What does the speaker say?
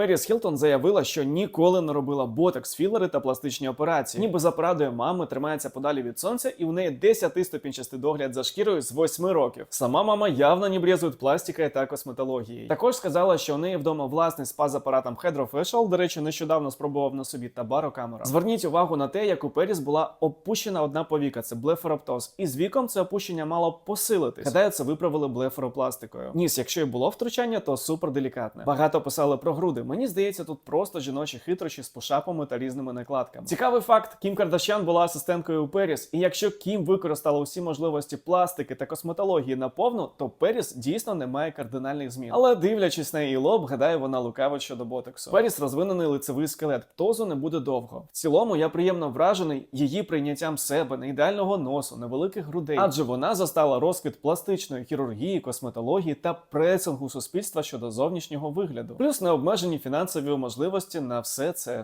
Періс Хілтон заявила, що ніколи не робила ботекс, філери та пластичні операції. Ніби за порадою мами тримається подалі від сонця, і у неї 10-ступінчастий догляд за шкірою з 8 років. Сама мама явно не брезує пластикою та косметологією. Також сказала, що у неї вдома власний спа з апаратом Hydrofacial, до речі, нещодавно спробував на собі та барокамера. Зверніть увагу на те, як у Періс була опущена одна повіка, це блефароптоз. І з віком це опущення мало посилитись. Гадаю, це виправили блефаропластикою. Ніс, якщо й було втручання, то супер делікатне. Багато писали про груди. Мені здається, тут просто жіночі хитрощі з пушапами та різними накладками. Цікавий факт: Кім Кардашян була асистенткою у Періс, і якщо Кім використала усі можливості пластики та косметології наповну, то Періс дійсно не має кардинальних змін. Але дивлячись на її лоб, гадаю, вона лукавить щодо ботексу. Періс розвинений лицевий скелет. Птозу не буде довго. В цілому я приємно вражений її прийняттям себе, не ідеального носу, невеликих грудей, адже вона застала розквіт пластичної хірургії, косметології та пресингу суспільства щодо зовнішнього вигляду, плюс необмежені фінансові можливості на все це.